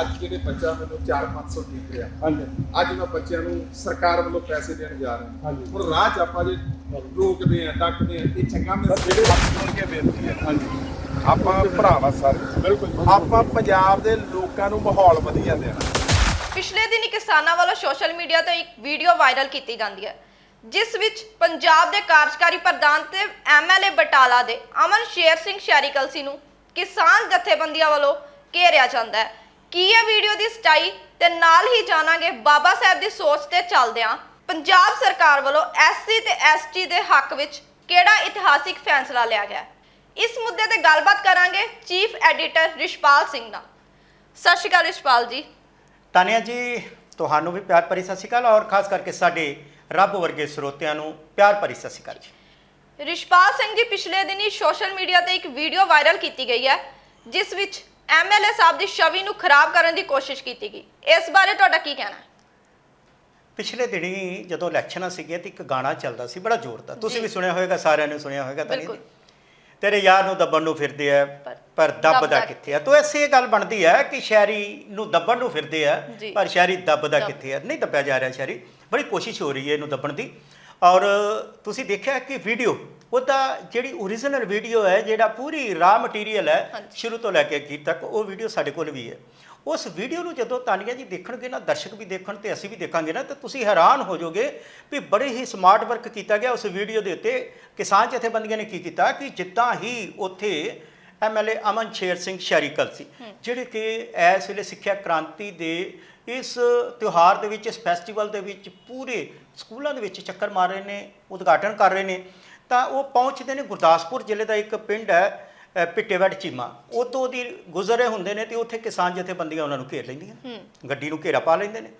ਅੱਜ ਜਿਹੜੇ ਬੱਚਾ ਮੈਨੂੰ 4-500 ਠੀਕ ਰਿਹਾ। ਹਾਂਜੀ। ਅੱਜ ਮੈਂ ਬੱਚਿਆਂ ਨੂੰ ਸਰਕਾਰ ਵੱਲੋਂ ਪੈਸੇ ਦੇਣ ਜਾ ਰਿਹਾ। ਹਾਂਜੀ। ਹੁਣ ਰਾਹ 'ਚ ਆਪਾਂ ਜੇ ਰੋਕਦੇ ਆ ਡੱਕਦੇ ਆ ਇਹ ਚੰਗਾ ਮਿਲ ਜਿਹੜੇ ਹੱਥ ਜੋੜ ਕੇ ਬੇਨਤੀ ਹੈ। ਹਾਂਜੀ। ਆਪਾਂ ਭਰਾਵਾ ਸਾਰੇ। ਬਿਲਕੁਲ ਆਪਾਂ ਪੰਜਾਬ ਦੇ ਲੋਕਾਂ ਨੂੰ ਮਾਹੌਲ ਵਧੀਆ ਦੇਣਾ। ਪਿਛਲੇ ਦਿਨੀ ਕਿਸਾਨਾਂ ਵੱਲੋਂ ਸੋਸ਼ਲ ਮੀਡੀਆ ਤੇ ਇੱਕ ਵੀਡੀਓ ਵਾਇਰਲ ਕੀਤੀ ਜਾਂਦੀ ਹੈ ਜਿਸ ਵਿੱਚ ਪੰਜਾਬ ਦੇ ਕਾਰਜਕਾਰੀ ਪ੍ਰਧਾਨ ਤੇ ਐਮਐਲਏ ਬਟਾਲਾ ਦੇ ਅਮਨ ਸ਼ੇਰ ਸਿੰਘ ਸ਼ੈਰੀ ਕਲਸੀ ਨੂੰ ਕਿਸਾਨ ਜਥੇਬੰਦੀਆਂ ਵੱਲੋਂ ਘੇਰਿਆ ਜਾਂਦਾ ਹੈ। ਕੀ ਇਹ ਵੀਡੀਓ ਦੀ ਸਚਾਈ ਤੇ ਨਾਲ ਹੀ ਜਾਣਾਂਗੇ ਬਾਬਾ ਸਾਹਿਬ ਦੀ ਸੋਚ ਤੇ ਚੱਲਦਿਆਂ ਪੰਜਾਬ ਸਰਕਾਰ ਵੱਲੋਂ ਐਸਸੀ ਤੇ ਐਸਟੀ ਦੇ ਹੱਕ ਵਿੱਚ ਕਿਹੜਾ ਇਤਿਹਾਸਿਕ ਫੈਸਲਾ ਲਿਆ ਗਿਆ? ਹੈ? ਇਸ ਮੁੱਦੇ ਤੇ ਗੱਲਬਾਤ ਕਰਾਂਗੇ ਚੀਫ ਐਡੀਟਰ ਰਿਸ਼ਪਾਲ ਸਿੰਘ ਨਾਲ। ਸਤਿ ਸ਼੍ਰੀ ਅਕਾਲ ਰਿਸ਼ਪਾਲ ਜੀ। ਤਾਨੀਆ ਜੀ ਤੁਹਾਨੂੰ ਵੀ ਪਿਆਰ ਭਰੀ ਸਤਿ ਸ਼੍ਰੀ ਅਕਾਲ ਔਰ ਖਾਸ ਕਰਕੇ ਸਾਡੇ ਰੱਬ ਵਰਗੇ ਸਰੋਤਿਆਂ ਨੂੰ ਪਿਆਰ ਭਰੀ ਸਤਿ ਸ਼੍ਰੀ ਅਕਾਲ ਜੀ। ਰਿਸ਼ਪਾਲ ਸਿੰਘ ਜੀ ਪਿਛਲੇ ਦਿਨੀ ਸੋਸ਼ਲ ਮੀਡੀਆ ਤੇ ਇੱਕ ਵੀਡੀਓ ਵਾਇਰਲ ਕੀਤੀ ਗਈ ਹੈ ਜਿਸ ਵਿੱਚ ਐਮਐਲਏ ਸਾਹਿਬ ਦੀ ਛਵੀ ਨੂੰ ਖਰਾਬ ਕਰਨ ਦੀ ਕੋਸ਼ਿਸ਼ ਕੀਤੀ ਗਈ। ਇਸ ਬਾਰੇ ਤੁਹਾਡਾ ਕੀ ਕਹਿਣਾ ਹੈ? ਪਿਛਲੇ ਦਿਨੀ ਜਦੋਂ ਇਲੈਕਸ਼ਨਾਂ ਸੀਗੀਆਂ ਤੇ ਇੱਕ ਗਾਣਾ ਚੱਲਦਾ ਸੀ ਬੜਾ ਜ਼ੋਰਦਾਰ ਤੁਸੀਂ ਜੀ। ਵੀ ਸੁਣਿਆ ਹੋਵੇਗਾ ਸਾਰਿਆਂ ਨੇ ਸੁਣਿਆ ਹੋਵੇਗਾ ਬਿਲਕੁਲ। ਜੀ ਤੇਰੇ ਯਾਰ ਨੂੰ ਦੱਬਣ ਨੂੰ ਫਿਰਦੇ ਆ ਪਰ ਪਰ ਦੱਬਦਾ ਦੱਬਦਾ ਕਿੱਥੇ ਆ? ਤੋ ਐਸੇ ਇਹ ਗੱਲ ਬਣਦੀ ਹੈ ਕਿ ਸ਼ਹਿਰੀ ਨੂੰ ਦੱਬਣ ਨੂੰ ਫਿਰਦੇ ਆ ਜੀ। ਪਰ ਸ਼ਹਿਰੀ ਦੱਬਦਾ ਦੱਬ- ਕਿੱਥੇ ਆ? ਨਹੀਂ ਦੱਬਿਆ ਜਾ ਰਿਹਾ ਸ਼ਹਿਰੀ। ਬੜੀ ਕੋਸ਼ਿਸ਼ ਹੋ ਰਹੀ ਹੈ ਇਹਨੂੰ ਦੱਬਣ ਦੀ। ਔਰ ਤੁਸੀਂ ਦੇਖਿਆ ਕਿ ਵੀਡੀਓ ਉਹਦਾ ਜਿਹੜੀ ਓਰੀਜਨਲ ਵੀਡੀਓ ਹੈ ਜਿਹੜਾ ਪੂਰੀ ਰਾ ਮਟੀਰੀਅਲ ਹੈ। ਸ਼ੁਰੂ ਤੋਂ ਲੈ ਕੇ ਅਖੀਰ ਤੱਕ ਉਹ ਵੀਡੀਓ ਸਾਡੇ ਕੋਲ ਵੀ ਹੈ। ਉਸ ਵੀਡੀਓ ਨੂੰ ਜਦੋਂ ਤਾਨੀਆ ਜੀ ਦੇਖਣਗੇ ਨਾ ਦਰਸ਼ਕ ਵੀ ਦੇਖਣ ਤੇ ਅਸੀਂ ਵੀ ਦੇਖਾਂਗੇ ਨਾ ਤਾਂ ਤੁਸੀਂ ਹੈਰਾਨ ਹੋ ਜਾਓਗੇ ਵੀ ਬੜੇ ਹੀ ਸਮਾਰਟ ਵਰਕ ਕੀਤਾ ਗਿਆ ਉਸ ਵੀਡੀਓ ਦੇ ਉੱਤੇ। ਕਿਸਾਨ ਜਥੇਬੰਦੀਆਂ ਨੇ ਕੀ ਕੀਤਾ ਕਿ ਜਿੱਦਾਂ ਹੀ ਉੱਥੇ ਐਮਐਲਏ ਅਮਨ ਸ਼ੇਰ ਸਿੰਘ ਸ਼ੈਰੀਕਲ ਸੀ ਜਿਹੜੇ ਕਿ ਇਸ ਵੇਲੇ ਸਿੱਖਿਆ ਕ੍ਰਾਂਤੀ ਦੇ ਇਸ ਤਿਉਹਾਰ ਦੇ ਵਿੱਚ ਇਸ ਫੈਸਟੀਵਲ ਦੇ ਵਿੱਚ ਪੂਰੇ ਸਕੂਲਾਂ ਦੇ ਵਿੱਚ ਚੱਕਰ ਮਾਰ ਰਹੇ ਨੇ ਉਦਘਾਟਨ ਕਰ ਰਹੇ ਨੇ। ਤਾਂ ਉਹ ਪਹੁੰਚਦੇ ਨੇ ਗੁਰਦਾਸਪੁਰ ਜ਼ਿਲ੍ਹੇ ਦਾ ਇੱਕ ਪਿੰਡ ਹੈ ਪਿੱਟੇਵੜ ਚੀਮਾ। ਉਤੋਂ ਦੀ ਗੁਜ਼ਰੇ ਹੁੰਦੇ ਨੇ ਤੇ ਉੱਥੇ ਕਿਸਾਨ ਜਥੇਬੰਦੀਆਂ ਉਹਨਾਂ ਨੂੰ ਘੇਰ ਲੈਂਦੀਆਂ ਗੱਡੀ ਨੂੰ ਘੇਰਾ ਪਾ ਲੈਂਦੇ ਨੇ।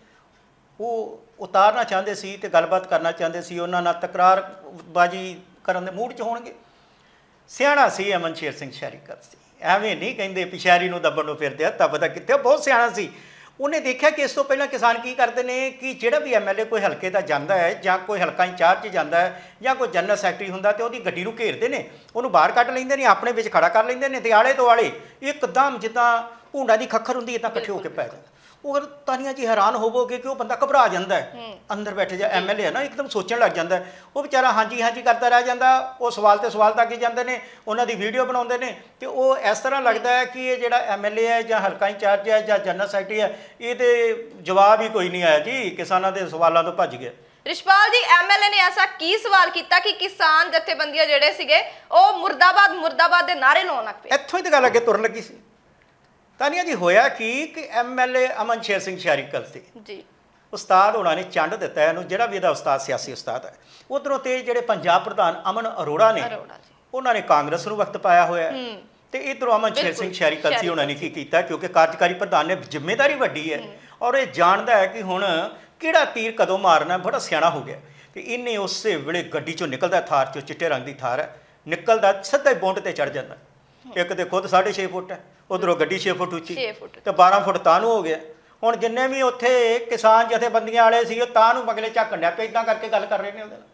ਉਹ ਉਤਾਰਨਾ ਚਾਹੁੰਦੇ ਸੀ ਤੇ ਗੱਲਬਾਤ ਕਰਨਾ ਚਾਹੁੰਦੇ ਸੀ। ਉਹਨਾਂ ਨਾਲ ਤਕਰਾਰਬਾਜੀ ਕਰਨ ਦੇ ਮੂਡ 'ਚ ਹੋਣਗੇ। ਸਿਆਣਾ ਸੀ ਅਮਨ ਸ਼ੇਰ ਸਿੰਘ ਸ਼ੈਰੀਕਰ ਸੀ। ਐਵੇਂ ਨਹੀਂ ਕਹਿੰਦੇ ਪਿਸ਼ਾਰੀ ਨੂੰ ਦੱਬਣ ਨੂੰ ਫਿਰਦੇ ਆ ਦੱਬਦਾ ਕਿੱਥੇ ਉਹ ਬਹੁਤ ਸਿਆਣਾ ਸੀ। ਉਹਨੇ ਦੇਖਿਆ ਕਿ ਇਸ ਤੋਂ ਪਹਿਲਾਂ ਕਿਸਾਨ ਕੀ ਕਰਦੇ ਨੇ ਕਿ ਜਿਹੜਾ ਵੀ ਐਮਐਲਏ ਕੋਈ ਹਲਕੇ ਦਾ ਜਾਂਦਾ ਹੈ ਜਾਂ ਕੋਈ ਹਲਕਾ ਇੰਚਾਰਜ ਜਾਂਦਾ ਹੈ ਜਾਂ ਕੋਈ ਜਨਰਲ ਸੈਕਟਰੀ ਹੁੰਦਾ ਤੇ ਉਹਦੀ ਗੱਡੀ ਨੂੰ ਘੇਰਦੇ ਨੇ, ਉਹਨੂੰ ਬਾਹਰ ਕੱਢ ਲੈਂਦੇ ਨੇ, ਆਪਣੇ ਵਿੱਚ ਖੜਾ ਕਰ ਲੈਂਦੇ ਨੇ ਤੇ ਆਲੇ ਦੁਆਲੇ ਇੱਕਦਮ ਜਿੱਦਾਂ ਭੂੰਡਾ ਦੀ ਖੱਖਰ ਹੁੰਦੀ ਹੈ ਤਾਂ ਇਕੱਠੇ ਹੋ ਕੇ ਪੈ ਜਾਂਦੇ ਉਹ ਤਾਨੀਆਂ ਜੀ ਹੈਰਾਨ ਹੋਵੋਗੇ ਕਿ ਉਹ ਬੰਦਾ ਘਬਰਾ ਜਾਂਦਾ ਹੈ। ਅੰਦਰ ਬੈਠੇ ਜਾ ਐਮਐਲਏ ਹੈ ਨਾ ਇੱਕਦਮ ਸੋਚਣ ਲੱਗ ਜਾਂਦਾ। ਉਹ ਵਿਚਾਰਾ ਹਾਂਜੀ ਹਾਂਜੀ ਕਰਦਾ ਰਹਿ ਜਾਂਦਾ ਉਹ ਸਵਾਲ ਤੇ ਸਵਾਲ ਤੱਕ ਹੀ ਜਾਂਦੇ ਨੇ ਉਹਨਾਂ ਦੀ ਵੀਡੀਓ ਬਣਾਉਂਦੇ ਨੇ ਤੇ ਉਹ ਇਸ ਤਰ੍ਹਾਂ ਲੱਗਦਾ ਹੈ ਕਿ ਇਹ ਜਿਹੜਾ ਐਮਐਲਏ ਹੈ ਜਾਂ ਹਲਕਾ ਇੰਚਾਰਜ ਹੈ ਜਾਂ ਜਨਰਲ ਸੈਕਟਰੀ ਹੈ ਇਹਦੇ ਜਵਾਬ ਹੀ ਕੋਈ ਨਹੀਂ ਆਇਆ ਜੀ ਕਿਸਾਨਾਂ ਦੇ ਸਵਾਲਾਂ ਤੋਂ ਭੱਜ ਗਿਆ ਰਿਸ਼ਪਾਲ ਜੀ ਐਮਐਲਏ ਨੇ ਐਸਾ ਕੀ ਸਵਾਲ ਕੀਤਾ ਕਿ ਕਿਸਾਨ ਜਥੇਬੰਦੀਆਂ ਜਿਹੜੇ ਸੀਗੇ ਉਹ ਮੁਰਦਾਬਾਦ ਮੁਰਦਾਬਾਦ ਦੇ ਨਾਰੇ ਲਾਉਣ ਲੱਗ ਪਏ? ਇੱਥੋਂ ਹੀ ਤਾਂ ਗੱਲ ਅੱਗੇ ਤੁਰਨ ਲੱਗੀ ਸੀ। ਤਾਨੀਆਂ ਜੀ ਹੋਇਆ ਕੀ ਕਿ ਐਮਐਲਏ ਅਮਨ ਸ਼ੇਰ ਸਿੰਘ ਸ਼ਾਰੀਕਲ ਸੀ ਜੀ। ਉਸਤਾਦ ਹੋਣਾ ਨੇ ਚੰਡ ਦਿੱਤਾ ਇਹਨੂੰ ਜਿਹੜਾ ਵੀ ਇਹਦਾ ਉਸਤਾਦ ਸਿਆਸੀ ਉਸਤਾਦ ਹੈ। ਉਧਰੋਂ ਤੇ ਜਿਹੜੇ ਪੰਜਾਬ ਪ੍ਰਧਾਨ ਅਮਨ ਅਰੋੜਾ ਨੇ ਉਹਨਾਂ ਨੇ ਕਾਂਗਰਸ ਨੂੰ ਵਕਤ ਪਾਇਆ ਹੋਇਆ ਤੇ ਇਧਰੋਂ ਅਮਨ ਸ਼ੇਰ ਸਿੰਘ ਸ਼ਹਿਰੀ ਕਲਸੀ ਸ਼ਹਿਰੀ ਉਹਨਾਂ ਨੇ ਕੀ ਕੀਤਾ ਕਿਉਂਕਿ ਕਾਰਜਕਾਰੀ ਪ੍ਰਧਾਨ ਨੇ ਜ਼ਿੰਮੇਵਾਰੀ ਵੱਡੀ ਹੈ। ਔਰ ਇਹ ਜਾਣਦਾ ਹੈ ਕਿ ਹੁਣ ਕਿਹੜਾ ਤੀਰ ਕਦੋਂ ਮਾਰਨਾ ਬੜਾ ਸਿਆਣਾ ਹੋ ਗਿਆ ਤੇ ਇਹਨੇ ਉਸੇ ਵੇਲੇ ਗੱਡੀ ਚੋਂ ਨਿਕਲਦਾ ਥਾਰ ਚੋਂ ਚਿੱਟੇ ਰੰਗ ਦੀ ਥਾਰ ਹੈ ਨਿਕਲਦਾ ਸਿੱਧਾ ਹੀ ਬੌਂਡ ਤੇ ਚੜ ਜਾਂਦਾ ਇੱਕ ਤੇ ਖੁਦ 6.5 ਫੁੱਟ ਹੈ ਉਧਰੋਂ ਗੱਡੀ 6 ਫੁੱਟ ਉੱਚੀ। ਛੇ ਫੁੱਟ। ਤੇ 12 ਫੁੱਟ ਤਾਂ ਨੂੰ ਹੋ ਗਿਆ। ਹੁਣ ਜਿੰਨੇ ਵੀ ਉੱਥੇ ਕਿਸਾਨ ਜਥੇਬੰਦੀਆਂ ਵਾਲੇ ਸੀ ਉਹ ਤਾਂ ਨੂੰ ਅਗਲੇ ਝਾਕਣ ਡਿਆ ਪਏ ਇਦਾਂ ਕਰਕੇ ਗੱਲ ਕਰ ਰਹੇ ਨੇ ਉਹਦੇ ਨਾਲ।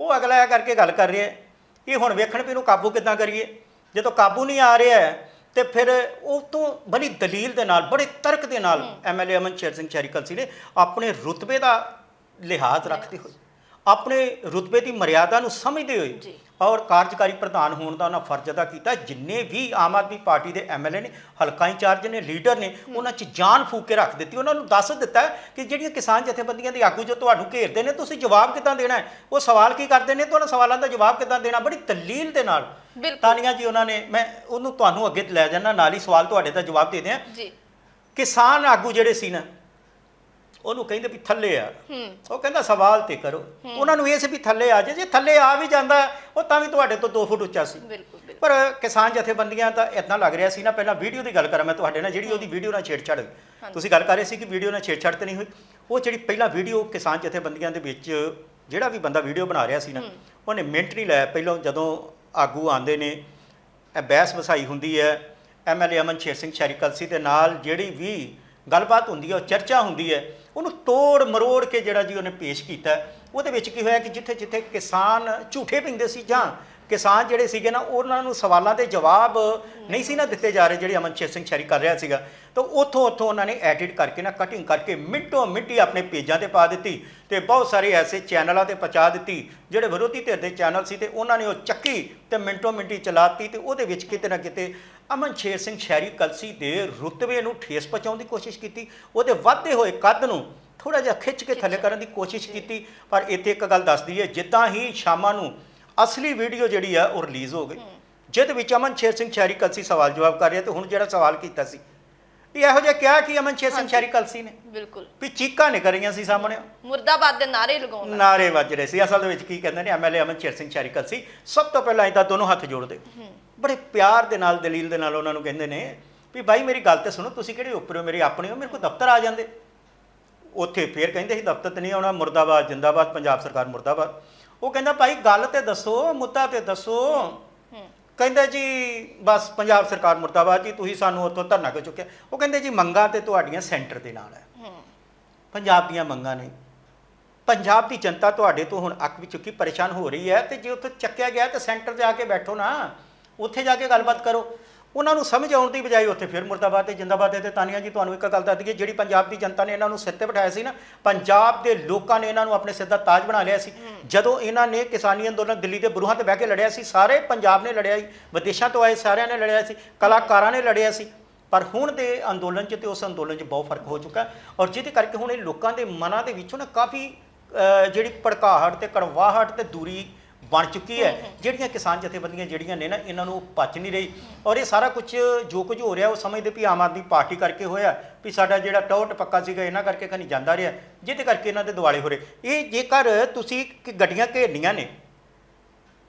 ਉਹ ਅਗਲਾ ਇਹ ਕਰਕੇ ਗੱਲ ਕਰ ਰਿਹਾ ਹੈ ਕਿ ਹੁਣ ਵੇਖਣ ਵੀ ਇਹਨੂੰ ਕਾਬੂ ਕਿੱਦਾਂ ਕਰੀਏ। ਜਦੋਂ ਕਾਬੂ ਨਹੀਂ ਆ ਰਿਹਾ ਤੇ ਫਿਰ ਉਹ ਤੋਂ ਬੜੀ ਦਲੀਲ ਦੇ ਨਾਲ ਬੜੇ ਤਰਕ ਦੇ ਨਾਲ ਐਮਐਲਏ ਅਮਨ ਸ਼ੇਰ ਸਿੰਘ ਚੈਰੀਕਲ ਸੀ ਨੇ ਆਪਣੇ ਰੁਤਬੇ ਦਾ ਲਿਹਾਜ਼ ਰੱਖਦੇ ਹੋਏ ਆਪਣੇ ਰੁਤਬੇ ਦੀ ਮਰਿਆਦਾ ਨੂੰ ਸਮਝਦੇ ਹੋਏ। ਔਰ ਕਾਰਜਕਾਰੀ ਪ੍ਰਧਾਨ ਹੋਣ ਦਾ ਉਹਨਾਂ ਫਰਜ਼ ਅਦਾ ਕੀਤਾ। ਜਿੰਨੇ ਵੀ ਆਮ ਆਦਮੀ ਪਾਰਟੀ ਦੇ ਐਮਐਲਏ ਨੇ ਹਲਕਾ ਇੰਚਾਰਜ ਨੇ ਲੀਡਰ ਨੇ ਉਹਨਾਂ 'ਚ ਜਾਨ ਫੂਕ ਕੇ ਰੱਖ ਦਿੱਤੀ। ਉਹਨਾਂ ਨੂੰ ਦੱਸ ਦਿੱਤਾ ਕਿ ਜਿਹੜੀਆਂ ਕਿਸਾਨ ਜਥੇਬੰਦੀਆਂ ਦੇ ਆਗੂ ਜੋ ਤੁਹਾਨੂੰ ਘੇਰਦੇ ਨੇ ਤੁਸੀਂ ਜਵਾਬ ਕਿੱਦਾਂ ਦੇਣਾ ਹੈ? ਉਹ ਸਵਾਲ ਕੀ ਕਰਦੇ ਨੇ? ਤੇ ਉਹਨਾਂ ਸਵਾਲਾਂ ਦਾ ਜਵਾਬ ਕਿੱਦਾਂ ਦੇਣਾ? ਬੜੀ ਦਲੀਲ ਦੇ ਨਾਲ। ਤਾਨੀਆਂ ਜੀ ਉਹਨਾਂ ਨੇ ਮੈਂ ਉਹਨੂੰ ਤੁਹਾਨੂੰ ਅੱਗੇ ਲੈ ਜਾਣਾ ਨਾਲ ਹੀ ਸਵਾਲ ਤੁਹਾਡੇ ਦਾ ਜਵਾਬ ਦੇ ਦਿਆਂ। ਜੀ। ਕਿਸਾਨ ਆਗੂ ਜਿਹੜੇ ਸੀ ਨਾ ਉਹਨੂੰ ਕਹਿੰਦੇ ਵੀ ਥੱਲੇ ਆ। ਉਹ ਕਹਿੰਦਾ ਸਵਾਲ ਤੇ ਕਰੋ। ਉਹਨਾਂ ਨੂੰ ਇਹ ਸੀ ਵੀ ਥੱਲੇ ਆ ਜੇ। ਜੇ ਥੱਲੇ ਆ ਵੀ ਜਾਂਦਾ ਉਹ ਤਾਂ ਵੀ ਤੁਹਾਡੇ ਤੋਂ 2 ਫੁੱਟ ਉੱਚਾ ਸੀ। ਬਿਲਕੁਲ ਪਰ ਕਿਸਾਨ ਜਥੇਬੰਦੀਆਂ ਤਾਂ ਇਦਾਂ ਲੱਗ ਰਿਹਾ ਸੀ ਨਾ ਪਹਿਲਾਂ ਵੀਡੀਓ ਦੀ ਗੱਲ ਕਰਾਂ ਮੈਂ ਤੁਹਾਡੇ ਨਾਲ ਜਿਹੜੀ ਉਹਦੀ ਵੀਡੀਓ ਨਾਲ ਛੇੜਛਾੜ ਹੋਈ। ਤੁਸੀਂ ਗੱਲ ਕਰ ਰਹੇ ਸੀ ਕਿ ਵੀਡੀਓ ਨਾਲ ਛੇੜਛਾੜ ਤੇ ਨਹੀਂ ਹੋਈ। ਉਹ ਜਿਹੜੀ ਪਹਿਲਾਂ ਵੀਡੀਓ ਕਿਸਾਨ ਜਥੇਬੰਦੀਆਂ ਦੇ ਵਿੱਚ ਜਿਹੜਾ ਵੀ ਬੰਦਾ ਵੀਡੀਓ ਬਣਾ ਰਿਹਾ ਸੀ ਨਾ ਉਹਨੇ ਮਿੰਟ ਨਹੀਂ ਲਾਇਆ। ਪਹਿਲਾਂ ਜਦੋਂ ਆਗੂ ਆਂਦੇ ਨੇ ਇਹ ਬਹਿਸ ਵਸਾਈ ਹੁੰਦੀ ਹੈ। ਐਮਐਲਏ ਅਮਨ ਸ਼ੇਰ ਸਿੰਘ ਸ਼ੈਰੀਕਲ ਸੀ ਦੇ ਨਾਲ ਜਿਹੜੀ ਵੀ ਗੱਲਬਾਤ ਹੁੰਦੀ ਹੈ ਉਹ ਚਰਚਾ ਹੁੰਦੀ ਹੈ। ਉਹਨੂੰ ਤੋੜ ਮਰੋੜ ਕੇ ਜਿਹੜਾ ਜੀ ਉਹਨੇ ਪੇਸ਼ ਕੀਤਾ, ਉਹਦੇ ਵਿੱਚ ਕੀ ਹੋਇਆ ਕਿ ਜਿੱਥੇ ਜਿੱਥੇ ਕਿਸਾਨ ਝੂਠੇ ਪੈਂਦੇ ਸੀ ਜਾਂ ਕਿਸਾਨ ਜਿਹੜੇ ਸੀਗੇ ਨਾ, ਉਹਨਾਂ ਨੂੰ ਸਵਾਲਾਂ ਦੇ ਜਵਾਬ ਨਹੀਂ ਸੀ ਨਾ ਦਿੱਤੇ ਜਾ ਰਹੇ ਜਿਹੜੇ ਅਮਨਸ਼ੇਰ ਸਿੰਘ ਸ਼ੈਰੀ ਕਰ ਰਿਹਾ ਸੀਗਾ। ਤਾਂ ਉੱਥੋਂ ਉੱਥੋਂ ਉਹਨਾਂ ਨੇ ਐਡਿਟ ਕਰਕੇ ਨਾ ਕਟਿੰਗ ਕਰਕੇ ਮਿੰਟੋ ਮਿੰਟੀ ਆਪਣੇ ਪੇਜਾਂ ਤੇ ਪਾ ਦਿੱਤੀ ਤੇ ਬਹੁਤ ਸਾਰੇ ਐਸੇ ਚੈਨਲਾਂ ਤੇ ਪਹੁੰਚਾ ਦਿੱਤੀ, ਜਿਹੜੇ ਵਿਰੋਧੀ ਧਿਰ ਦੇ ਚੈਨਲ ਸੀ ਤੇ ਉਹਨਾਂ ਨੇ ਉਹ ਚੱਕੀ ਤੇ ਮਿੰਟੋ ਮਿੰਟੀ ਚਲਾਤੀ ਤੇ ਉਹਦੇ ਵਿੱਚ ਕਿਤੇ ਨਾ ਕਿਤੇ ਅਮਨ ਸ਼ੇਰ ਸਿੰਘ ਸ਼ਹਿਰੀ ਕਲਸੀ ਦੇ ਰੁਤਬੇ ਨੂੰ ਠੇਸ ਪਹੁੰਚਾਉਣ ਦੀ ਕੋਸ਼ਿਸ਼ ਕੀਤੀ। ਉਹਦੇ ਵੱਧਦੇ ਹੋਏ ਕੱਦ ਨੂੰ ਥੋੜਾ ਜਿਹਾ ਖਿੱਚ ਕੇ ਥੱਲੇ ਕਰਨ ਦੀ ਕੋਸ਼ਿਸ਼ ਕੀਤੀ। ਪਰ ਇੱਥੇ ਇੱਕ ਗੱਲ ਦੱਸਦੀ ਹੈ ਜਿੱਦਾਂ ਹੀ ਸ਼ਾਮਾਂ ਨੂੰ ਅਸਲੀ ਵੀਡੀਓ ਜਿਹੜੀ ਆ ਉਹ ਰਿਲੀਜ਼ ਹੋ ਗਈ। ਜਿਹਦੇ ਵਿੱਚ ਅਮਨ ਸ਼ੇਰ ਸਿੰਘ ਸ਼ਹਿਰੀ ਕਲਸੀ ਸਵਾਲ ਜਵਾਬ ਕਰ ਰਿਹਾ ਤੇ ਹੁਣ ਜਿਹੜਾ ਸਵਾਲ ਕੀਤਾ ਸੀ ਵੀ ਇਹੋ ਜਿਹਾ ਕਿਹਾ ਕਿ ਅਮਨ ਸਿੰਘ ਸ਼ਹਿਰੀ ਕਲਸੀ ਨੇ। ਬਿਲਕੁਲ। ਵੀ ਚੀਕਾਂ ਨਿਕਲ ਰਹੀਆਂ ਸੀ ਸਾਹਮਣੇ। ਮੁਰਦਾਬਾਦ ਦੇ ਨਾਰੇ ਲਗਾਉਣ ਨਾਰੇ ਵੱਜ ਰਹੇ ਸੀ। ਅਸਲ ਦੇ ਵਿੱਚ ਕੀ ਕਹਿੰਦੇ ਨੇ ਐਮਐਲਏ ਅਮਨ ਸਿੰਘ ਸ਼ਹਿਰੀ ਕਲਸੀ ਸਭ ਤੋਂ ਪਹਿਲਾਂ ਇਹ ਤਾਂ ਦੋਨੋਂ ਹੱਥ ਜੋੜਦੇ ਬੜੇ ਪਿਆਰ ਦੇ ਨਾਲ ਦਲੀਲ ਦੇ ਨਾਲ ਉਹਨਾਂ ਨੂੰ ਕਹਿੰਦੇ ਨੇ ਵੀ ਭਾਈ ਮੇਰੀ ਗੱਲ ਤੇ ਸੁਣੋ ਤੁਸੀਂ ਕਿਹੜੇ ਉੱਪਰ ਹੋ ਮੇਰੇ ਆਪਣੇ ਹੋ? ਮੇਰੇ ਕੋਲ ਦਫ਼ਤਰ ਆ ਜਾਂਦੇ। ਉੱਥੇ ਫੇਰ ਕਹਿੰਦੇ ਸੀ ਦਫ਼ਤਰ ਤੇ ਨਹੀਂ ਆਉਣਾ ਮੁਰਦਾਬਾਦ ਜਿੰਦਾਬਾਦ ਪੰਜਾਬ ਸਰਕਾਰ ਮੁਰਦਾਬਾਦ। ਉਹ ਕਹਿੰਦਾ ਭਾਈ ਗੱਲ ਤੇ ਦੱਸੋ ਮੁੱਦਾ ਤੇ ਦੱਸੋ। ਕਹਿੰਦਾ ਜੀ ਬਸ ਪੰਜਾਬ ਸਰਕਾਰ ਮੁਰਦਾਬਾਦ ਜੀ ਤੁਸੀਂ ਸਾਨੂੰ ਉੱਥੋਂ ਧਰਨਾ ਕਿਉਂ ਚੁੱਕਿਆ? ਉਹ ਕਹਿੰਦੇ ਜੀ ਮੰਗਾਂ ਤੇ ਤੁਹਾਡੀਆਂ ਸੈਂਟਰ ਦੇ ਨਾਲ ਹੈ। ਪੰਜਾਬ ਦੀਆਂ ਮੰਗਾਂ ਨੇ। ਪੰਜਾਬ ਦੀ ਜਨਤਾ ਤੁਹਾਡੇ ਤੋਂ ਹੁਣ ਅੱਕ ਵੀ ਚੁੱਕੀ ਪਰੇਸ਼ਾਨ ਹੋ ਰਹੀ ਹੈ ਤੇ ਜੇ ਉੱਥੇ ਚੱਕਿਆ ਗਿਆ ਤੇ ਸੈਂਟਰ ਤੇ ਆ ਕੇ ਬੈਠੋ ਨਾ। ਉੱਥੇ ਜਾ ਕੇ ਗੱਲਬਾਤ ਕਰੋ। ਉਹਨਾਂ ਨੂੰ ਸਮਝ ਆਉਣ ਦੀ ਬਜਾਏ ਉੱਥੇ ਫਿਰ ਮੁਰਦਾਬਾਦ ਤੇ ਜਿੰਦਾਬਾਦ ਤੇ ਤਾਨੀਆਂ ਜੀ ਤੁਹਾਨੂੰ ਇੱਕ ਗੱਲ ਦੱਸ ਦਈਏ ਜਿਹੜੀ ਪੰਜਾਬ ਦੀ ਜਨਤਾ ਨੇ ਇਹਨਾਂ ਨੂੰ ਸਿਰ ਤੇ ਬਿਠਾਇਆ ਸੀ ਨਾ ਪੰਜਾਬ ਦੇ ਲੋਕਾਂ ਨੇ ਇਹਨਾਂ ਨੂੰ ਆਪਣੇ ਸਿਰ ਦਾ ਤਾਜ ਬਣਾ ਲਿਆ ਸੀ। ਜਦੋਂ ਇਹਨਾਂ ਨੇ ਕਿਸਾਨੀ ਅੰਦੋਲਨ ਦਿੱਲੀ ਦੇ ਬਰੂਹਾਂ ਤੇ ਬਹਿ ਕੇ ਲੜਿਆ ਸੀ ਸਾਰੇ ਪੰਜਾਬ ਨੇ ਲੜਿਆ ਸੀ ਵਿਦੇਸ਼ਾਂ ਤੋਂ ਆਏ ਸਾਰਿਆਂ ਨੇ ਲੜਿਆ ਸੀ ਕਲਾਕਾਰਾਂ ਨੇ ਲੜਿਆ ਸੀ। ਪਰ ਹੁਣ ਦੇ ਅੰਦੋਲਨ 'ਚ ਤੇ ਉਸ ਅੰਦੋਲਨ 'ਚ ਬਹੁਤ ਫ਼ਰਕ ਹੋ ਚੁੱਕਾ ਔਰ ਜਿਹਦੇ ਕਰਕੇ ਹੁਣ ਇਹ ਲੋਕਾਂ ਦੇ ਮਨਾਂ ਦੇ ਵਿੱਚੋਂ ਨਾ ਕਾਫੀ ਜਿਹੜੀ ਭੜਕਾਹਟ ਤੇ ਕੜਵਾਹਟ ਤੇ ਦੂਰੀ ਬਣ ਚੁੱਕੀ ਹੈ। ਜਿਹੜੀਆਂ ਕਿਸਾਨ ਜਥੇਬੰਦੀਆਂ ਜਿਹੜੀਆਂ ਨੇ ਨਾ ਇਹਨਾਂ ਨੂੰ ਪਚ ਨਹੀਂ ਰਹੀ। ਔਰ ਇਹ ਸਾਰਾ ਕੁਝ ਜੋ ਕੁਝ ਹੋ ਰਿਹਾ ਉਹ ਸਮਝਦੇ ਵੀ ਆਮ ਆਦਮੀ ਪਾਰਟੀ ਕਰਕੇ ਹੋਇਆ ਵੀ ਸਾਡਾ ਜਿਹੜਾ ਟੌਟ ਪੱਕਾ ਸੀਗਾ ਇਹਨਾਂ ਕਰਕੇ ਖਣੀ ਜਾਂਦਾ ਰਿਹਾ। ਜਿਹਦੇ ਕਰਕੇ ਇਹਨਾਂ ਦੇ ਦਿਵਾਲੇ ਹੋ ਰਹੇ। ਇਹ ਜੇਕਰ ਤੁਸੀਂ ਕਿ ਗੱਡੀਆਂ ਘੇਰਨੀਆਂ ਨੇ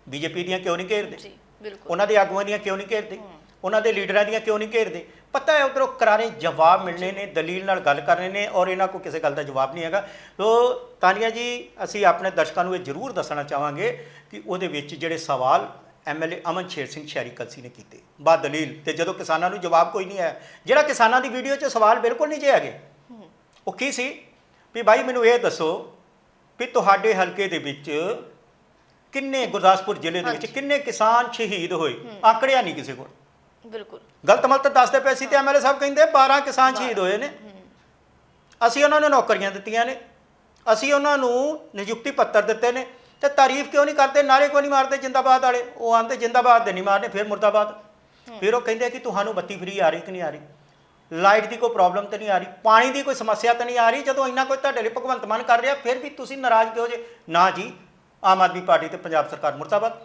ਬੀਜੇਪੀ ਦੀਆਂ ਕਿਉਂ ਨਹੀਂ ਘੇਰਦੇ? ਜੀ ਬਿਲਕੁਲ। ਉਹਨਾਂ ਦੇ ਆਗੂਆਂ ਦੀਆਂ ਕਿਉਂ ਨਹੀਂ ਘੇਰਦੇ? ਉਹਨਾਂ ਦੇ ਲੀਡਰਾਂ ਦੀਆਂ ਕਿਉਂ ਨਹੀਂ ਘੇਰਦੇ? ਪਤਾ ਹੈ ਉਧਰੋਂ ਕਰਾਰੇ ਜਵਾਬ ਮਿਲਣੇ ਨੇ ਦਲੀਲ ਨਾਲ ਗੱਲ ਕਰਨੇ ਨੇ ਔਰ ਇਹਨਾਂ ਕੋਲ ਕਿਸੇ ਗੱਲ ਦਾ ਜਵਾਬ ਨਹੀਂ ਹੈਗਾ। ਸੋ ਤਾਨੀਆ ਜੀ ਅਸੀਂ ਆਪਣੇ ਦਰਸ਼ਕਾਂ ਨੂੰ ਇਹ ਜ਼ਰੂਰ ਦੱਸਣਾ ਚਾਹਾਂਗੇ ਕਿ ਉਹਦੇ ਵਿੱਚ ਜਿਹੜੇ ਸਵਾਲ ਐਮਐਲਏ ਅਮਨ ਸ਼ੇਰ ਸਿੰਘ ਸ਼ਹਿਰੀ ਕਲਸੀ ਨੇ ਕੀਤੇ ਬਾ ਦਲੀਲ ਤੇ ਜਦੋਂ ਕਿਸਾਨਾਂ ਨੂੰ ਜਵਾਬ ਕੋਈ ਨਹੀਂ ਆਇਆ। ਜਿਹੜਾ ਕਿਸਾਨਾਂ ਦੀ ਵੀਡੀਓ 'ਚ ਸਵਾਲ ਬਿਲਕੁਲ ਨਹੀਂ ਜੇ ਹੈਗੇ ਉਹ ਕੀ ਸੀ? ਵੀ ਭਾਈ ਮੈਨੂੰ ਇਹ ਦੱਸੋ ਵੀ ਤੁਹਾਡੇ ਹਲਕੇ ਦੇ ਵਿੱਚ ਕਿੰਨੇ ਗੁਰਦਾਸਪੁਰ ਜ਼ਿਲ੍ਹੇ ਦੇ ਵਿੱਚ ਕਿੰਨੇ ਕਿਸਾਨ ਸ਼ਹੀਦ ਹੋਏ? ਆંકੜਿਆ ਨਹੀਂ ਕਿਸੇ ਕੋਲ। ਬਿਲਕੁਲ। ਗਲਤ ਮਲਤ ਦੱਸਦੇ ਪਏ ਸੀ ਤੇ ਐਮਐਲਏ ਸਾਹਿਬ ਕਹਿੰਦੇ 12 ਕਿਸਾਨ ਸ਼ਹੀਦ ਹੋਏ ਨੇ। ਅਸੀਂ ਉਹਨਾਂ ਨੂੰ ਨੌਕਰੀਆਂ ਦਿੱਤੀਆਂ ਨੇ। ਅਸੀਂ ਉਹਨਾਂ ਨੂੰ ਨਿਯੁਕਤੀ ਪੱਤਰ ਦਿੱਤੇ ਨੇ। ਤੇ ਤਾਰੀਫ ਕਿਉਂ ਨਹੀਂ ਕਰਦੇ? ਨਾਰੇ ਕਿਉਂ ਨਹੀਂ ਮਾਰਦੇ ਜਿੰਦਾਬਾਦ ਵਾਲੇ? ਉਹ ਆਂਦੇ ਜਿੰਦਾਬਾਦ ਦੇ ਨਹੀਂ ਮਾਰਨੇ ਫਿਰ ਮੁਰਦਾਬਾਦ। ਫਿਰ ਉਹ ਕਹਿੰਦੇ ਕਿ ਤੁਹਾਨੂੰ ਬੱਤੀ ਫਰੀ ਆ ਰਹੀ ਕਿ ਨਹੀਂ ਆ ਰਹੀ? ਲਾਈਟ ਦੀ ਕੋਈ ਪ੍ਰੋਬਲਮ ਤਾਂ ਨਹੀਂ ਆ ਰਹੀ? ਪਾਣੀ ਦੀ ਕੋਈ ਸਮੱਸਿਆ ਤਾਂ ਨਹੀਂ ਆ ਰਹੀ? ਜਦੋਂ ਇੰਨਾ ਕੋਈ ਤੁਹਾਡੇ ਲਈ ਭਗਵੰਤ ਮਾਨ ਕਰ ਰਿਹਾ ਫਿਰ ਵੀ ਤੁਸੀਂ ਨਾਰਾਜ਼ ਕਿਉਂ ਜੇ? ਨਾ ਜੀ ਆਮ ਆਦਮੀ ਪਾਰਟੀ ਤੇ ਪੰਜਾਬ ਸਰਕਾਰ ਮੁਰਦਾਬਾਦ।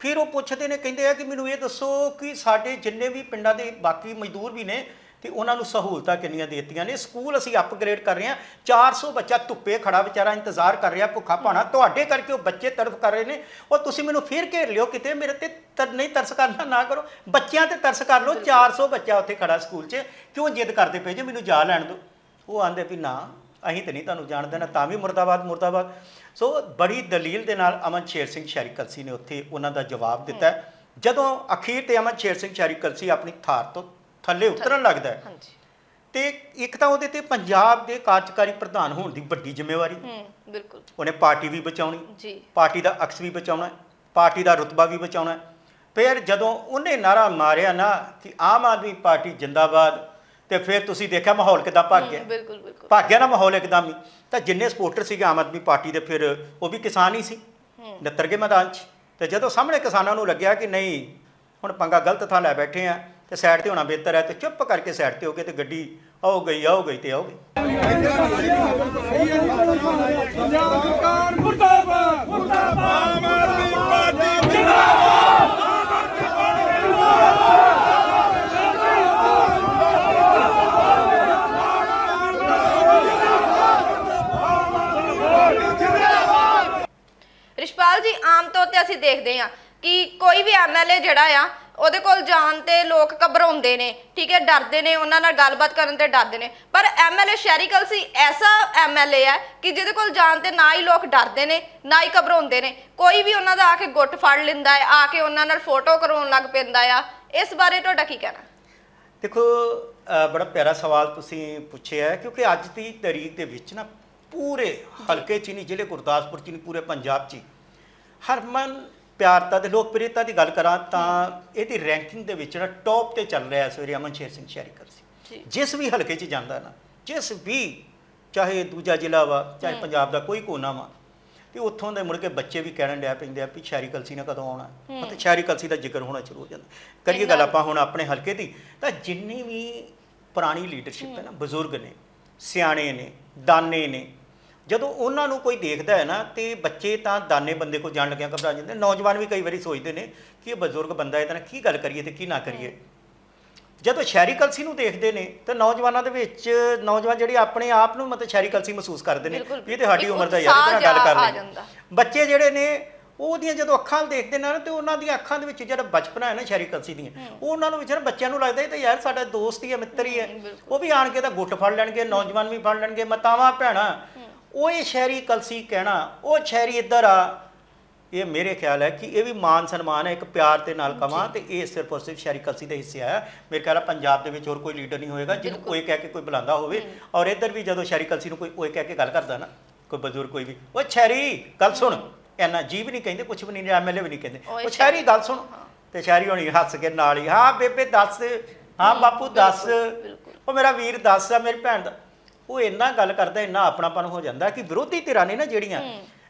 ਫਿਰ ਉਹ ਪੁੱਛਦੇ ਨੇ, ਕਹਿੰਦੇ ਆ ਕਿ ਮੈਨੂੰ ਇਹ ਦੱਸੋ ਕਿ ਸਾਡੇ ਜਿੰਨੇ ਵੀ ਪਿੰਡਾਂ ਦੇ ਬਾਕੀ ਮਜ਼ਦੂਰ ਵੀ ਨੇ ਤੇ ਉਹਨਾਂ ਨੂੰ ਸਹੂਲਤਾਂ ਕਿੰਨੀਆਂ ਦੇ ਦਿੱਤੀਆਂ ਨੇ। ਸਕੂਲ ਅਸੀਂ ਅਪਗ੍ਰੇਡ ਕਰ ਰਹੇ ਹਾਂ। 400 ਬੱਚਾ ਧੁੱਪੇ ਖੜਾ ਵਿਚਾਰਾ ਇੰਤਜ਼ਾਰ ਕਰ ਰਿਹਾ, ਭੁੱਖਾ ਭਾਣਾ। ਤੁਹਾਡੇ ਕਰਕੇ ਉਹ ਬੱਚੇ ਤਰਫ ਕਰ ਰਹੇ ਨੇ। ਉਹ ਤੁਸੀਂ ਮੈਨੂੰ ਫਿਰ ਘੇਰ ਲਿਓ ਕਿਤੇ, ਮੇਰੇ ਤੇ ਤਰ, ਨਹੀਂ ਤਰਸ ਕਰਨਾ ਨਾ ਕਰੋ। ਬੱਚਿਆਂ ਤੇ ਤਰਸ ਕਰ ਲਓ। 400 ਬੱਚਾ ਉੱਥੇ ਖੜਾ ਸਕੂਲ 'ਚ। ਕਿਉਂ ਜਿੱਦ ਕਰਦੇ ਪਏ ਜੇ? ਮੈਨੂੰ ਜਾ ਲੈਣ ਦਿਓ। ਉਹ ਆਂਦੇ ਵੀ ਨਾ ਅਸੀਂ ਤੇ ਨਹੀਂ ਤੁਹਾਨੂੰ ਜਾਣ ਦੇਣਾ ਤਾਂ ਵੀ ਮੁਰਦਾਬਾਦ ਮੁਰਦਾਬਾਦ। ਸੋ ਬੜੀ ਦਲੀਲ ਦੇ ਨਾਲ ਅਮਨ ਸ਼ੇਰ ਸਿੰਘ ਸ਼ੈਰੀ ਕਲਸੀ ਨੇ ਉੱਥੇ ਉਹਨਾਂ ਦਾ ਜਵਾਬ ਦਿੱਤਾ। ਜਦੋਂ ਅਖੀਰ ਤੇ ਅਮਨ ਸ਼ੇਰ ਸਿੰਘ ਸ਼ੈਰੀ ਕਲਸੀ ਆਪਣੀ ਥਾਰ ਤੋਂ ਥੱਲੇ ਉਤਰਨ ਲੱਗਦਾ ਹੈ ਹਾਂਜੀ। ਤੇ ਇੱਕ ਤਾਂ ਉਹਦੇ ਤੇ ਪੰਜਾਬ ਦੇ ਕਾਰਜਕਾਰੀ ਪ੍ਰਧਾਨ ਹੋਣ ਦੀ ਵੱਡੀ ਜ਼ਿੰਮੇਵਾਰੀ। ਹੂੰ ਬਿਲਕੁਲ। ਉਹਨੇ ਪਾਰਟੀ ਵੀ ਬਚਾਉਣੀ ਜੀ। ਪਾਰਟੀ ਦਾ ਅਕਸ ਵੀ ਬਚਾਉਣਾ ਪਾਰਟੀ ਦਾ ਰੁਤਬਾ ਵੀ ਬਚਾਉਣਾ। ਫਿਰ ਜਦੋਂ ਉਹਨੇ ਨਾਰਾ ਮਾਰਿਆ ਨਾ ਕਿ ਆਮ ਆਦਮੀ ਪਾਰਟੀ ਜਿੰਦਾਬਾਦ ਤੇ ਫਿਰ ਤੁਸੀਂ ਦੇਖਿਆ ਮਾਹੌਲ ਕਿਦਾਂ ਭੱਗ ਗਿਆ? ਬਿਲਕੁਲ ਬਿਲਕੁਲ। ਭੱਗ ਗਿਆ ਨਾ ਮਾਹੌਲ ਇੱਕਦਮ ਹੀ। ਤਾਂ ਜਿੰਨੇ ਸਪੋਰਟਰ ਸੀਗੇ ਆਮ ਆਦਮੀ ਪਾਰਟੀ ਦੇ ਫਿਰ ਉਹ ਵੀ ਕਿਸਾਨ ਹੀ ਸੀ। ਨੱਤਰ ਗਏ ਮੈਦਾਨ 'ਚ। ਤੇ ਜਦੋਂ ਸਾਹਮਣੇ ਕਿਸਾਨਾਂ ਨੂੰ ਲੱਗਿਆ ਕਿ ਨਹੀਂ ਹੁਣ ਪੰਗਾ ਗਲਤ ਥਾਂ ਲੈ ਬੈਠੇ ਆ ਤੇ ਸਾਈਡ ਤੇ ਹੋਣਾ ਬਿਹਤਰ ਹੈ ਤੇ ਚੁੱਪ ਕਰਕੇ ਸਾਈਡ ਤੇ ਹੋ ਗਏ ਤੇ ਗੱਡੀ ਆਓ ਗਈ ਆਓ ਗਈ ਤੇ ਆਓ ਗਈ ਸਰਕਾਰ ਮੁਰਦਾਬਾਦ ਮੁਰਦਾਬਾਦ ਆਮ ਆਦਮੀ ਪਾਰਟੀ ਜਿੰਦਾਬਾਦ ਰਿਸ਼ਪਾਲ ਜੀ ਆਮ ਤੌਰ ਤੇ ਅਸੀਂ ਦੇਖਦੇ ਹਾਂ ਕਿ ਕੋਈ ਵੀ ਐਮਐਲਏ ਜਿਹੜਾ ਆ ਉਹਦੇ ਕੋਲ ਜਾਣ ਤੇ ਲੋਕ ਘਬਰਾਉਂਦੇ ਨੇ ਠੀਕ ਹੈ ਡਰਦੇ ਨੇ ਉਹਨਾਂ ਨਾਲ ਗੱਲਬਾਤ ਕਰਨ ਤੇ ਡਰਦੇ ਨੇ। ਪਰ ਐਮਐਲਏ ਸ਼ਹਿਰੀ ਕਲਸੀ ਐਸਾ ਐਮਐਲਏ ਹੈ ਕਿ ਜਿਹਦੇ ਕੋਲ ਜਾਣ ਤੇ ਨਾ ਹੀ ਲੋਕ ਡਰਦੇ ਨੇ ਨਾ ਹੀ ਘਬਰਾਉਂਦੇ ਨੇ। ਕੋਈ ਵੀ ਉਹਨਾਂ ਦਾ ਆ ਕੇ ਗੁੱਟ ਫੜ ਲੈਂਦਾ ਹੈ ਆ ਕੇ ਉਹਨਾਂ ਨਾਲ ਫੋਟੋ ਕਰਾਉਣ ਲੱਗ ਪੈਂਦਾ ਆ। ਇਸ ਬਾਰੇ ਤੁਹਾਡਾ ਕੀ ਕਹਿਣਾ? ਦੇਖੋ ਬੜਾ ਪਿਆਰਾ ਸਵਾਲ ਤੁਸੀਂ ਪੁੱਛਿਆ ਕਿਉਂਕਿ ਅੱਜ ਦੀ ਤਾਰੀਖ ਦੇ ਵਿੱਚ ਨਾ ਪੂਰੇ ਹਲਕੇ ਚ ਨਹੀਂ ਜ਼ਿਲ੍ਹੇ ਗੁਰਦਾਸਪੁਰ ਚ ਨਹੀਂ ਪੂਰੇ ਪੰਜਾਬ ਚ ਹਰਮਨ ਪਿਆਰਤਾ ਤੇ ਲੋਕਪ੍ਰਿਯਤਾ ਦੀ ਗੱਲ ਕਰਾਂ ਤਾਂ ਇਹਦੀ ਰੈਂਕਿੰਗ ਦੇ ਵਿੱਚ ਨਾ ਟੌਪ ਤੇ ਚੱਲ ਰਿਹਾ ਇਸ ਵੇਲੇ ਅਮਨ ਸ਼ੇਰ ਸਿੰਘ ਸ਼ੈਰੀਕਲ ਸੀ। ਜਿਸ ਵੀ ਹਲਕੇ 'ਚ ਜਾਂਦਾ ਨਾ ਜਿਸ ਵੀ ਚਾਹੇ ਦੂਜਾ ਜ਼ਿਲ੍ਹਾ ਵਾ ਚਾਹੇ ਪੰਜਾਬ ਦਾ ਕੋਈ ਕੋਨਾ ਵਾ ਤੇ ਉੱਥੋਂ ਦੇ ਮੁੜ ਕੇ ਬੱਚੇ ਵੀ ਕਹਿਣ ਡਿਆ ਪੈਂਦੇ ਆ ਵੀ ਸ਼ਹਿਰੀ ਕਲਸੀ ਨੇ ਕਦੋਂ ਆਉਣਾ। ਮਤਲਬ ਸ਼ਹਿਰੀ ਕਲਸੀ ਦਾ ਜ਼ਿਕਰ ਹੋਣਾ ਸ਼ੁਰੂ ਹੋ ਜਾਂਦਾ। ਕਰੀਏ ਗੱਲ ਆਪਾਂ ਹੁਣ ਆਪਣੇ ਹਲਕੇ ਦੀ ਤਾਂ ਜਿੰਨੀ ਵੀ ਪੁਰਾਣੀ ਲੀਡਰਸ਼ਿਪ ਹੈ ਨਾ ਬਜ਼ੁਰਗ ਨੇ ਸਿਆਣੇ ਨੇ ਦਾਨੇ ਨੇ ਜਦੋਂ ਉਹਨਾਂ ਨੂੰ ਕੋਈ ਦੇਖਦਾ ਹੈ ਨਾ ਤੇ ਬੱਚੇ ਤਾਂ ਦਾਨੇ ਬੰਦੇ ਕੋ ਜਾਣ ਲੱਗਿਆ ਘਬਰਾ ਜਾਂਦੇ ਨੌਜਵਾਨ ਵੀ ਕਈ ਵਾਰੀ ਸੋਚਦੇ ਨੇ ਕਿ ਇਹ ਬਜ਼ੁਰਗ ਬੰਦਾ ਇਹਦੇ ਨਾਲ ਕੀ ਗੱਲ ਕਰੀਏ ਤੇ ਕੀ ਨਾ ਕਰੀਏ। ਜਦੋਂ ਸ਼ਹਿਰੀ ਕਲਸੀ ਨੂੰ ਦੇਖਦੇ ਨੇ ਤਾਂ ਨੌਜਵਾਨਾਂ ਦੇ ਵਿੱਚ ਨੌਜਵਾਨ ਜਿਹੜੇ ਆਪਣੇ ਆਪ ਨੂੰ ਮਤਲਬ ਸ਼ਹਿਰੀ ਕਲਸੀ ਮਹਿਸੂਸ ਕਰਦੇ ਨੇ। ਵੀ ਇਹ ਤੇ ਸਾਡੀ ਉਮਰ ਦਾ ਯਾਰ ਇਹਦੇ ਨਾਲ ਗੱਲ ਕਰ ਜਾਂਦਾ। ਬੱਚੇ ਜਿਹੜੇ ਨੇ ਉਹਦੀਆਂ ਜਦੋਂ ਅੱਖਾਂ ਦੇਖਦੇ ਨੇ ਨਾ ਤੇ ਉਹਨਾਂ ਦੀਆਂ ਅੱਖਾਂ ਦੇ ਵਿੱਚ ਜਿਹੜਾ ਬਚਪਨਾ ਹੈ ਨਾ ਸ਼ਹਿਰੀ ਕਲਸੀ ਦੀਆਂ ਉਹ ਉਹਨਾਂ ਨੂੰ ਵਿਚਾਰ ਬੱਚਿਆਂ ਨੂੰ ਲੱਗਦਾ ਇਹ ਤਾਂ ਯਾਰ ਸਾਡਾ ਦੋਸਤ ਹੀ ਹੈ ਮਿੱਤਰ ਹੀ ਹੈ। ਉਹ ਵੀ ਆਣ ਕੇ ਤਾਂ ਗੁੱਟ ਫੜ ਲੈਣਗੇ ਨੌਜਵਾਨ ਵੀ ਫੜ ਲੈਣਗੇ ਮਤਾਵਾਂ ਭੈਣਾਂ। ਉਹ ਇਹ ਸ਼ਹਿਰੀ ਕਲਸੀ ਕਹਿਣਾ ਉਹ ਸ਼ਹਿਰੀ ਇੱਧਰ ਆ। ਇਹ ਮੇਰੇ ਖਿਆਲ ਹੈ ਕਿ ਇਹ ਵੀ ਮਾਨ ਸਨਮਾਨ ਹੈ ਇੱਕ ਪਿਆਰ ਦੇ ਨਾਲ ਕਵਾਂ ਤੇ ਇਹ ਸਿਰਫ ਔਰ ਸਿਰਫ ਸ਼ਹਿਰੀ ਕਲਸੀ ਦਾ ਹਿੱਸਾ ਹੈ। ਮੇਰੇ ਖਿਆਲ ਹੈ ਪੰਜਾਬ ਦੇ ਵਿੱਚ ਹੋਰ ਕੋਈ ਲੀਡਰ ਨਹੀਂ ਹੋਏਗਾ ਜਿਹਨੂੰ ਕੋਈ ਕਹਿ ਕੇ ਕੋਈ ਬੁਲਾਉਂਦਾ ਹੋਵੇ ਔਰ ਇੱਧਰ ਵੀ ਜਦੋਂ ਸ਼ਹਿਰੀ ਕਲਸੀ ਨੂੰ ਕੋਈ ਓਏ ਕਹਿ ਕੇ ਗੱਲ ਕਰਦਾ ਨਾ ਕੋਈ ਬਜ਼ੁਰਗ ਕੋਈ ਵੀ ਉਹ ਸ਼ਹਿਰੀ ਗੱਲ ਸੁਣ। ਐਨਾ ਜੀ ਵੀ ਨਹੀਂ ਕਹਿੰਦੇ ਕੁਝ ਵੀ ਨਹੀਂ ਐਮਐਲਏ ਵੀ ਨਹੀਂ ਕਹਿੰਦੇ। ਉਹ ਸ਼ਹਿਰੀ ਗੱਲ ਸੁਣ। ਤੇ ਸ਼ਹਿਰੀ ਹੋਣੀ ਹੱਸ ਕੇ ਨਾਲ ਹੀ ਹਾਂ ਬੇਬੇ ਦੱਸ। ਹਾਂ ਬਾਪੂ ਦੱਸ। ਉਹ ਮੇਰਾ ਵੀਰ ਦੱਸ ਆ ਮੇਰੀ ਭੈਣ ਦਾ ਉਹ ਇੰਨਾ ਗੱਲ ਕਰਦਾ ਇੰਨਾ ਆਪਣਾਪਨ ਹੋ ਜਾਂਦਾ ਕਿ ਵਿਰੋਧੀ ਧਿਰਾਂ ਨੇ ਨਾ ਜਿਹੜੀਆਂ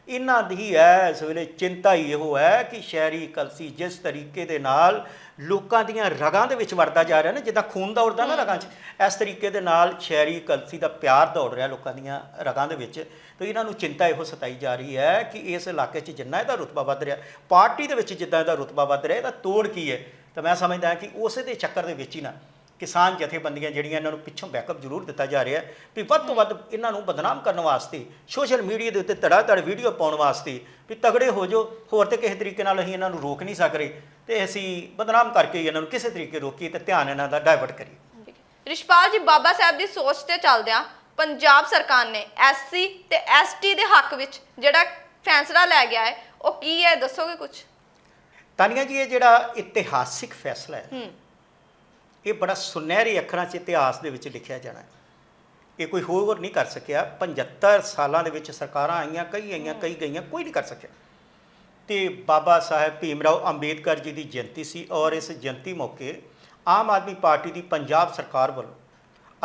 ਇਹਨਾਂ ਦੀ ਹੈ ਇਸ ਵੇਲੇ ਚਿੰਤਾ ਹੀ ਇਹੋ ਹੈ ਕਿ ਸ਼ਹਿਰੀ ਕਲਸੀ ਜਿਸ ਤਰੀਕੇ ਦੇ ਨਾਲ ਲੋਕਾਂ ਦੀਆਂ ਰਗਾਂ ਦੇ ਵਿੱਚ ਵੜਦਾ ਜਾ ਰਿਹਾ ਨਾ ਜਿੱਦਾਂ ਖੂਨ ਦੌੜਦਾ ਨਾ ਰਗਾਂ 'ਚ ਇਸ ਤਰੀਕੇ ਦੇ ਨਾਲ ਸ਼ਹਿਰੀ ਕਲਸੀ ਦਾ ਪਿਆਰ ਦੌੜ ਰਿਹਾ ਲੋਕਾਂ ਦੀਆਂ ਰਗਾਂ ਦੇ ਵਿੱਚ। ਤੇ ਇਹਨਾਂ ਨੂੰ ਚਿੰਤਾ ਇਹੋ ਸਤਾਈ ਜਾ ਰਹੀ ਹੈ ਕਿ ਇਸ ਇਲਾਕੇ 'ਚ ਜਿੰਨਾ ਇਹਦਾ ਰੁਤਬਾ ਵੱਧ ਰਿਹਾ ਪਾਰਟੀ ਦੇ ਵਿੱਚ ਜਿੱਦਾਂ ਇਹਦਾ ਰੁਤਬਾ ਵੱਧ ਰਿਹਾ ਇਹਦਾ ਤੋੜ ਕੀ ਹੈ ਤਾਂ ਮੈਂ ਸਮਝਦਾ ਹਾਂ ਕਿ ਉਸੇ ਦੇ ਚੱਕਰ ਦੇ ਵਿੱਚ ਹੀ ਨਾ ਕਿਸਾਨ ਜਥੇਬੰਦੀਆਂ ਜਿਹੜੀਆਂ ਇਹਨਾਂ ਨੂੰ ਪਿੱਛੋਂ ਬੈਕਅਪ ਜ਼ਰੂਰ ਦਿੱਤਾ ਜਾ ਰਿਹਾ ਵੀ ਵੱਧ ਤੋਂ ਵੱਧ ਇਹਨਾਂ ਨੂੰ ਬਦਨਾਮ ਕਰਨ ਵਾਸਤੇ ਸੋਸ਼ਲ ਮੀਡੀਆ ਦੇ ਉੱਤੇ ਧੜਾ ਧੜ ਵੀਡੀਓ ਪਾਉਣ ਵਾਸਤੇ ਵੀ ਤਗੜੇ ਹੋ ਜਾਓ ਹੋਰ ਤੇ ਕਿਸੇ ਤਰੀਕੇ ਨਾਲ ਅਸੀਂ ਇਹਨਾਂ ਨੂੰ ਰੋਕ ਨਹੀਂ ਸਕ ਰਹੇ ਤੇ ਅਸੀਂ ਬਦਨਾਮ ਕਰਕੇ ਇਹਨਾਂ ਨੂੰ ਕਿਸੇ ਤਰੀਕੇ ਰੋਕੀਏ ਤੇ ਧਿਆਨ ਇਹਨਾਂ ਦਾ ਡਾਇਵਰਟ ਕਰੀਏ। ਰਿਸ਼ਪਾਲ ਜੀ ਬਾਬਾ ਸਾਹਿਬ ਦੀ ਸੋਚ ਤੇ ਚੱਲਦਿਆਂ ਪੰਜਾਬ ਸਰਕਾਰ ਨੇ ਐਸਸੀ ਤੇ ਐਸਟੀ ਦੇ ਹੱਕ ਵਿੱਚ ਜਿਹੜਾ ਫੈਸਲਾ ਲੈ ਗਿਆ ਹੈ ਉਹ ਕੀ ਹੈ? ਦੱਸੋਗੇ ਕੁਝ ਤਾਨੀਆ ਜੀ ਇਹ ਜਿਹੜਾ ਇਤਿਹਾਸਿਕ ਫੈਸਲਾ ਹੂੰ। ਇਹ ਬੜਾ ਸੁਨਹਿਰੀ ਅੱਖਰਾਂ 'ਚ ਇਤਿਹਾਸ ਦੇ ਵਿੱਚ ਲਿਖਿਆ ਜਾਣਾ ਹੈ। ਇਹ ਕੋਈ ਹੋਰ ਨਹੀਂ ਕਰ ਸਕਿਆ। 75 ਸਾਲਾਂ ਦੇ ਵਿੱਚ ਸਰਕਾਰਾਂ ਆਈਆਂ, ਕਈ ਆਈਆਂ, ਕਈ ਗਈਆਂ, ਕੋਈ ਨਹੀਂ ਕਰ ਸਕਿਆ। ਤੇ ਬਾਬਾ ਸਾਹਿਬ ਭੀਮਰਾਓ ਅੰਬੇਦਕਰ ਜੀ ਦੀ ਜਯੰਤੀ ਸੀ ਔਰ ਇਸ ਜਯੰਤੀ ਮੌਕੇ ਆਮ ਆਦਮੀ ਪਾਰਟੀ ਦੀ ਪੰਜਾਬ ਸਰਕਾਰ ਵੱਲੋਂ,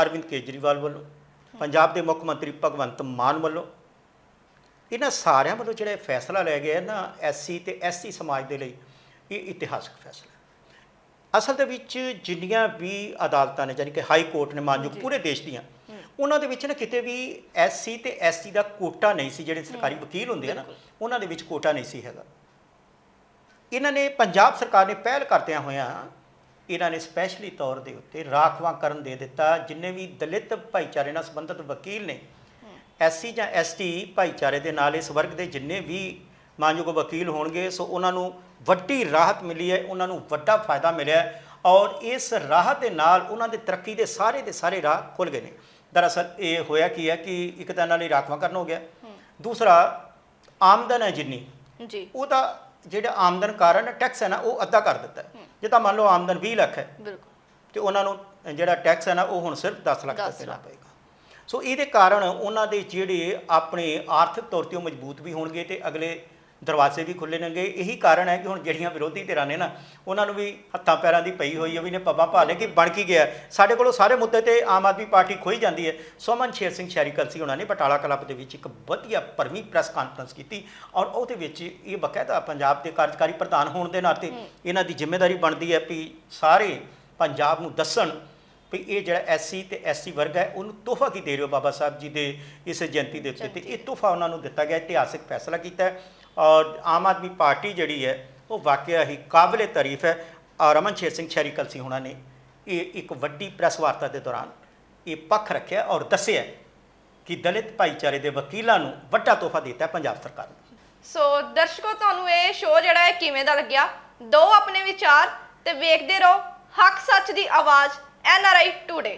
ਅਰਵਿੰਦ ਕੇਜਰੀਵਾਲ ਵੱਲੋਂ, ਪੰਜਾਬ ਦੇ ਮੁੱਖ ਮੰਤਰੀ ਭਗਵੰਤ ਮਾਨ ਵੱਲੋਂ, ਇਹਨਾਂ ਸਾਰਿਆਂ ਵੱਲੋਂ ਜਿਹੜਾ ਫੈਸਲਾ ਲਿਆ ਗਿਆ ਹੈ ਨਾ ਐਸਸੀ ਤੇ ਐਸਟੀ ਸਮਾਜ ਦੇ ਲਈ, ਇਹ ਇਤਿਹਾਸਕ ਫੈਸਲਾ ਅਸਲ ਦੇ ਵਿੱਚ ਜਿੰਨੀਆਂ ਵੀ ਅਦਾਲਤਾਂ ਨੇ ਯਾਨੀ ਕਿ ਹਾਈ ਕੋਰਟ ਨੇ ਮਾਨਯੋਗ ਪੂਰੇ ਦੇਸ਼ ਦੀਆਂ ਉਹਨਾਂ ਦੇ ਵਿੱਚ ਨਾ ਕਿਤੇ ਵੀ ਐਸਸੀ ਤੇ ਐਸਟੀ ਦਾ ਕੋਟਾ ਨਹੀਂ ਸੀ ਜਿਹੜੇ ਸਰਕਾਰੀ ਵਕੀਲ ਹੁੰਦੇ ਆ ਨਾ ਉਹਨਾਂ ਦੇ ਵਿੱਚ ਕੋਟਾ ਨਹੀਂ ਸੀ ਹੈਗਾ। ਇਹਨਾਂ ਨੇ ਪੰਜਾਬ ਸਰਕਾਰ ਨੇ ਪਹਿਲ ਕਰਦਿਆਂ ਹੋਇਆਂ ਇਹਨਾਂ ਨੇ ਸਪੈਸ਼ਲੀ ਤੌਰ ਦੇ ਉੱਤੇ ਰਾਖਵਾਂਕਰਨ ਦੇ ਦਿੱਤਾ ਜਿੰਨੇ ਵੀ ਦਲਿਤ ਭਾਈਚਾਰੇ ਨਾਲ ਸੰਬੰਧਿਤ ਵਕੀਲ ਨੇ ਐਸਸੀ ਜਾਂ ਐਸਟੀ ਭਾਈਚਾਰੇ ਦੇ ਨਾਲ ਇਸ ਵਰਗ ਦੇ ਜਿੰਨੇ ਵੀ ਮਾਨਯੋਗ ਵਕੀਲ ਹੋਣਗੇ ਸੋ ਉਹਨਾਂ ਨੂੰ ਵੱਡੀ ਰਾਹਤ ਮਿਲੀ ਹੈ ਉਹਨਾਂ ਨੂੰ ਵੱਡਾ ਫਾਇਦਾ ਮਿਲਿਆ ਹੈ ਔਰ ਇਸ ਰਾਹਤ ਦੇ ਨਾਲ ਉਹਨਾਂ ਦੇ ਤਰੱਕੀ ਦੇ ਸਾਰੇ ਦੇ ਸਾਰੇ ਰਾਹ ਖੁੱਲ ਗਏ ਨੇ। ਦਰਅਸਲ ਇਹ ਹੋਇਆ ਕੀ ਹੈ ਕਿ ਇੱਕ ਤਾਂ ਇਹਨਾਂ ਲਈ ਰਾਖਵਾਂਕਰਨ ਹੋ ਗਿਆ ਦੂਸਰਾ ਆਮਦਨ ਹੈ ਜਿੰਨੀ ਜੀ। ਉਹਦਾ ਜਿਹੜਾ ਆਮਦਨ ਕਾਰਨ ਟੈਕਸ ਹੈ ਨਾ ਉਹ ਅੱਧਾ ਕਰ ਦਿੱਤਾ ਹੈ। ਜਿੱਦਾਂ ਮੰਨ ਲਓ ਆਮਦਨ 20 ਲੱਖ ਹੈ ਬਿਲਕੁਲ। ਤੇ ਉਹਨਾਂ ਨੂੰ ਜਿਹੜਾ ਟੈਕਸ ਹੈ ਨਾ ਉਹ ਹੁਣ ਸਿਰਫ 10 ਲੱਖ ਦਾ 10 ਦੇਣਾ। ਪਏਗਾ। ਸੋ ਇਹਦੇ ਕਾਰਨ ਉਹਨਾਂ ਦੇ ਜਿਹੜੇ ਆਪਣੇ ਆਰਥਿਕ ਤੌਰ ਤੇ ਮਜ਼ਬੂਤ ਵੀ ਹੋਣਗੇ ਤੇ ਅਗਲੇ ਦਰਵਾਜ਼ੇ ਵੀ ਖੁੱਲੇ ਨੇਗੇ। ਇਹੀ ਕਾਰਨ ਹੈ ਕਿ ਹੁਣ ਜਿਹੜੀਆਂ ਵਿਰੋਧੀ ਧਿਰਾਂ ਨੇ ਨਾ ਉਹਨਾਂ ਨੂੰ ਵੀ ਹੱਥਾਂ ਪੈਰਾਂ ਦੀ ਪਈ ਹੋਈ ਹੈ ਵੀ ਨੇ ਪੱਬਾਂ ਪਾ ਲੈ ਕਿ ਬਣ ਕੀ ਗਿਆ। ਸਾਡੇ ਕੋਲੋਂ ਸਾਰੇ ਮੁੱਦੇ ਤੇ ਆਮ ਆਦਮੀ ਪਾਰਟੀ ਖੋਈ ਜਾਂਦੀ ਹੈ। ਸੋਮਨ ਸ਼ੇਰ ਸਿੰਘ ਸ਼ਹਿਰੀ ਕਲਸੀ ਉਹਨਾਂ ਨੇ ਬਟਾਲਾ ਕਲੱਬ ਦੇ ਵਿੱਚ ਇੱਕ ਵਧੀਆ ਭਰਵੀਂ ਪ੍ਰੈਸ ਕਾਨਫਰੰਸ ਕੀਤੀ ਔਰ ਉਹਦੇ ਵਿੱਚ ਇਹ ਬਕਾਇਦਾ ਪੰਜਾਬ ਦੇ ਕਾਰਜਕਾਰੀ ਪ੍ਰਧਾਨ ਹੋਣ ਦੇ ਨਾਤੇ ਇਹਨਾਂ ਦੀ ਜ਼ਿੰਮੇਵਾਰੀ ਬਣਦੀ ਹੈ ਵੀ ਸਾਰੇ ਪੰਜਾਬ ਨੂੰ ਦੱਸਣ ਵੀ ਇਹ ਜਿਹੜਾ ਐਸਸੀ ਤੇ ਐਸਟੀ ਵਰਗ ਹੈ ਉਹਨੂੰ ਤੋਹਫਾ ਕੀ ਦੇ ਰਹੇ ਹੋ ਬਾਬਾ ਸਾਹਿਬ ਜੀ ਦੇ ਇਸ ਜਯੰਤੀ ਦੇ ਉੱਤੇ ਤੇ ਇਹ ਤੋਹਫਾ ਉਹਨਾਂ ਨੂੰ ਦਿੱਤਾ ਗਿਆ ਇਤਿਹਾਸਿਕ ਫੈਸਲਾ ਕੀਤਾ ਹੈ। ਔਰ ਆਮ ਆਦਮੀ ਪਾਰਟੀ ਜਿਹੜੀ ਹੈ, ਉਹ ਵਾਕਿਆ ਹੀ ਕਾਬਲੇ ਤਾਰੀਫ ਹੈ। ਔਰ ਅਮਨ ਸ਼ੇਰ ਸਿੰਘ ਛੈਰੀ ਕਲਸੀ ਹੋਣਾ ਨੇ ਇਹ ਇੱਕ ਵੱਡੀ ਪ੍ਰੈਸ ਵਾਰਤਾ ਦੇ ਦੌਰਾਨ ਇਹ ਪੱਖ ਰੱਖਿਆ ਔਰ ਦੱਸਿਆ ਕਿ ਦਲਿਤ ਭਾਈਚਾਰੇ ਦੇ ਵਕੀਲਾਂ ਨੂੰ ਵੱਡਾ ਤੋਹਫਾ ਦਿੱਤਾ ਪੰਜਾਬ ਸਰਕਾਰ ਨੇ। ਸੋ ਦਰਸ਼ਕੋ, ਤੁਹਾਨੂੰ ਇਹ ਸ਼ੋਅ ਜਿਹੜਾ ਹੈ ਕਿਵੇਂ ਦਾ ਲੱਗਿਆ? ਦੋ ਆਪਣੇ ਵਿਚਾਰ ਤੇ ਵੇਖਦੇ ਰਹੋ। ਹੱਕ ਸੱਚ ਦੀ ਆਵਾਜ਼ ਐਨ ਆਰ ਆਈ ਟੂਡੇ